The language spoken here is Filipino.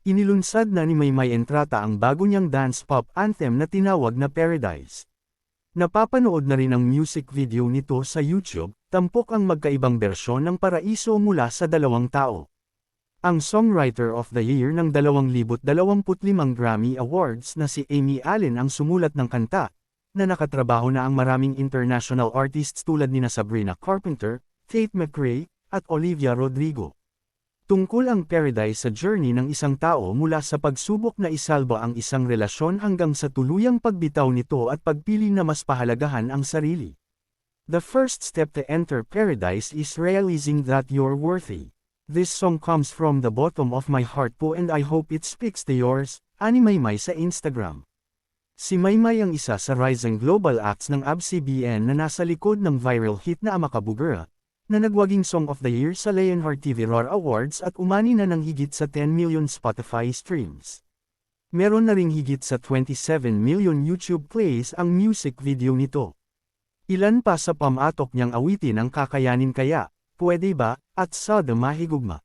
Inilunsad na ni Maymay Entrata ang bago niyang dance pop anthem na tinawag na Paradise. Napapanood na rin ang music video nito sa YouTube, tampok ang magkaibang bersyon ng paraiso mula sa dalawang tao. Ang Songwriter of the Year ng 2025 Grammy Awards na si Amy Allen ang sumulat ng kanta, na nakatrabaho na ang maraming international artists tulad nina Sabrina Carpenter, Tate McRae, at Olivia Rodrigo. Tungkol ang paradise sa journey ng isang tao mula sa pagsubok na isalba ang isang relasyon hanggang sa tuluyang pagbitaw nito at pagpili na mas pahalagahan ang sarili. The first step to enter paradise is realizing that you're worthy. This song comes from the bottom of my heart po and I hope it speaks to yours, ani Maymay sa Instagram. Si Maymay ang isa sa rising global acts ng ABS-CBN na nasa likod ng viral hit na Amakabugura, na nagwaging Song of the Year sa Leonhardt TV Roar Awards at umani na ng higit sa 10 million Spotify streams. Meron na ring higit sa 27 million YouTube plays ang music video nito. Ilan pa sa pamatok niyang awitin ang kakayanin kaya, pwede ba, at sa mahigugma.